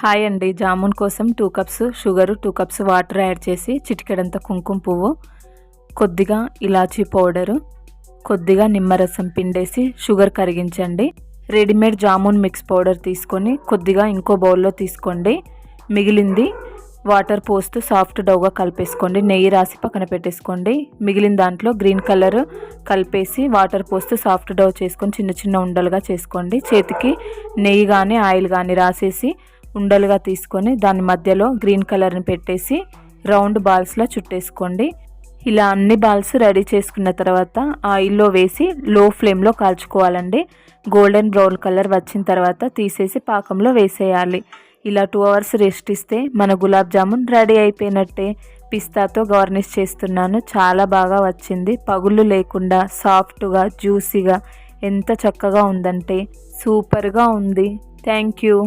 Hi అండి. జామున్ కోసం two cups sugar two cups water add చేసి చిటికెడంత కుంకుమ పువ్వు కొద్దిగా ఇలాచీ పౌడరు కొద్దిగా నిమ్మరసం పిండేసి షుగర్ కరిగించండి. రెడీమేడ్ జామున్ మిక్స్ పౌడర్ తీసుకొని కొద్దిగా ఇంకో బౌల్లో తీసుకోండి. మిగిలింది వాటర్ పోస్తూ సాఫ్ట్ డౌగా కలిపేసుకోండి. నెయ్యి రాసి పక్కన పెట్టేసుకోండి. మిగిలిన దాంట్లో గ్రీన్ కలర్ కలిపేసి వాటర్ పోస్తూ సాఫ్ట్ డౌ చేసుకొని చిన్న చిన్న ఉండలుగా చేసుకోండి. చేతికి నెయ్యి కానీ ఆయిల్ కానీ రాసేసి ఉండలుగా తీసుకొని దాని మధ్యలో గ్రీన్ కలర్ని పెట్టేసి రౌండ్ బాల్స్లో చుట్టేసుకోండి. ఇలా అన్ని బాల్స్ రెడీ చేసుకున్న తర్వాత ఆయిల్లో వేసి లో ఫ్లేమ్లో కాల్చుకోవాలండి. గోల్డెన్ బ్రౌన్ కలర్ వచ్చిన తర్వాత తీసేసి పాకంలో వేసేయాలి. ఇలా టూ అవర్స్ రెస్ట్ ఇస్తే మన గులాబ్ జామున్ రెడీ అయిపోయినట్టే. పిస్తాతో గార్నిష్ చేస్తున్నాను. చాలా బాగా వచ్చింది. పగుళ్ళు లేకుండా సాఫ్ట్గా జ్యూసీగా ఎంత చక్కగా ఉందంటే సూపర్గా ఉంది. Thank you.